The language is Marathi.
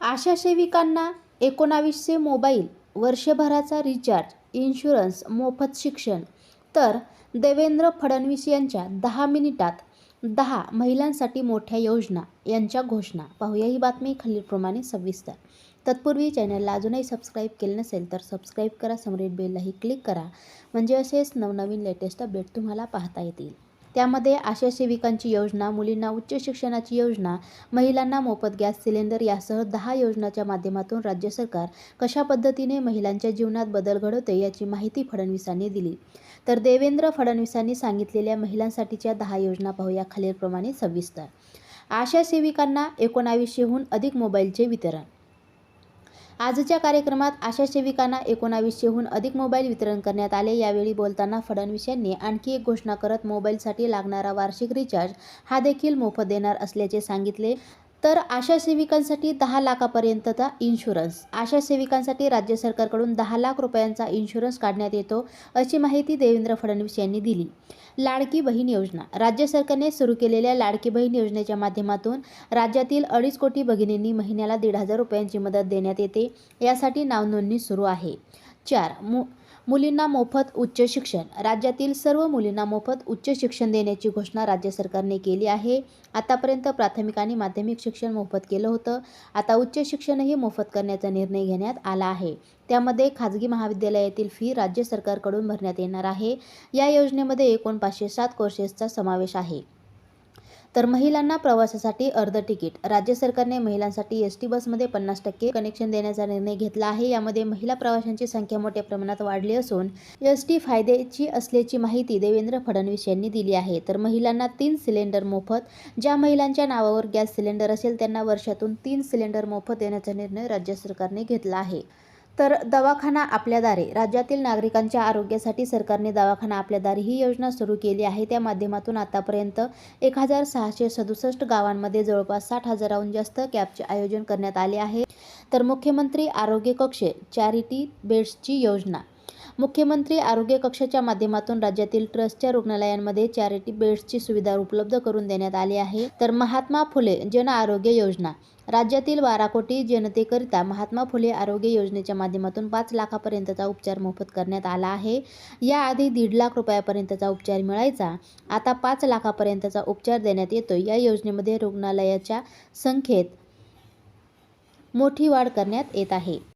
आशा सेविकांना एकोणावीसशे मोबाईल वर्षभराचा रिचार्ज इन्शुरन्स मोफत शिक्षण. तर देवेंद्र फडणवीस यांच्या दहा मिनिटात दहा महिलांसाठी मोठ्या योजना यांच्या घोषणा. पाहूया ही बातमी खालीलप्रमाणे सविस्तर. तत्पूर्वी चॅनलला अजूनही सबस्क्राईब केलं नसेल तर सबस्क्राईब करा समोरील बेललाही क्लिक करा. म्हणजे असेच नवनवीन लेटेस्ट अपडेट तुम्हाला पाहता येतील. त्यामध्ये आशा सेविकांची योजना मुलींना उच्च शिक्षणाची योजना महिलांना मोफत गॅस सिलेंडर यासह दहा योजनाच्या माध्यमातून राज्य सरकार कशा पद्धतीने महिलांच्या जीवनात बदल घडवते याची माहिती फडणवीसांनी दिली. तर देवेंद्र फडणवीसांनी सांगितलेल्या महिलांसाठीच्या दहा योजना पाहूया खालीलप्रमाणे सविस्तर. आशा सेविकांना एकोणावीसशेहून अधिक मोबाईलचे वितरण. आजच्या कार्यक्रमात आशा सेविकांना एकोणावीसशेहून अधिक मोबाईल वितरण करण्यात आले. यावेळी बोलताना फडणवीस यांनी आणखी एक घोषणा करत मोबाईलसाठी लागणारा वार्षिक रिचार्ज हा देखील मोफत देणार असल्याचे सांगितले. तर आशा सेविकांसाठी दहा लाखापर्यंतचा इन्शुरन्स आशा सेविकांसाठी राज्य सरकारकडून दहा लाख रुपयांचा इन्शुरन्स काढण्यात येतो अशी माहिती देवेंद्र फडणवीस यांनी दिली. लाडकी बहीण योजना. राज्य सरकारने सुरू केलेल्या लाडकी बहीण योजनेच्या माध्यमातून राज्यातील अडीच कोटी भगिनींनी महिन्याला दीड हजार रुपयांची मदत देण्यात येते यासाठी नावनोंदणी सुरू आहे. चार मु मुलींना मोफत उच्च शिक्षण. राज्यातील सर्व मुलींना मोफत उच्च शिक्षण देण्याची घोषणा राज्य सरकारने केली आहे. आतापर्यंत प्राथमिक आणि माध्यमिक शिक्षण मोफत केलं होतं. आता उच्च शिक्षणही मोफत करण्याचा निर्णय घेण्यात आला आहे. त्यामध्ये खाजगी महाविद्यालयातील फी राज्य सरकारकडून भरण्यात येणार आहे. या योजनेमध्ये एकूण पाचशे सात कोर्सेसचा समावेश आहे. तर महिलांना प्रवासासाठी अर्ध तिकीट. राज्य सरकारने महिलांसाठी एस टी बसमध्ये पन्नास टक्के कनेक्शन देण्याचा निर्णय घेतला आहे. यामध्ये महिला प्रवाशांची संख्या मोठ्या प्रमाणात वाढली असून एस टी फायद्याची असल्याची माहिती देवेंद्र फडणवीस यांनी दिली आहे. तर महिलांना तीन सिलेंडर मोफत ज्या महिलांच्या नावावर गॅस सिलेंडर असेल त्यांना वर्षातून तीन सिलेंडर मोफत देण्याचा निर्णय राज्य सरकारने घेतला आहे. तर दवाखाना आपल्या दारे. राज्यातील नागरिकांच्या आरोग्यासाठी सरकारने दवाखाना आपल्या दारी ही योजना सुरू केली आहे. त्या माध्यमातून आतापर्यंत एक हजार सहाशे सदुसष्ट गावांमध्ये जवळपास साठ हजाराहून जास्त कॅबचे आयोजन करण्यात आले आहे. तर मुख्यमंत्री आरोग्य कक्ष चॅरिटी बेड्सची योजना. मुख्यमंत्री आरोग्य कक्षाच्या माध्यमातून राज्यातील ट्रस्टच्या रुग्णालयांमध्ये चॅरिटी बेड्सची सुविधा उपलब्ध करून देण्यात आली आहे. तर महात्मा फुले जन आरोग्य योजना. राज्यातील बारा कोटी जनतेकरिता महात्मा फुले आरोग्य योजनेच्या माध्यमातून पाच लाखापर्यंतचा उपचार मोफत करण्यात आला आहे. याआधी दीड लाख रुपयापर्यंतचा उपचार मिळायचा. आता पाच लाखापर्यंतचा उपचार देण्यात येतो. या योजनेमध्ये रुग्णालयाच्या संख्येत मोठी वाढ करण्यात येत आहे.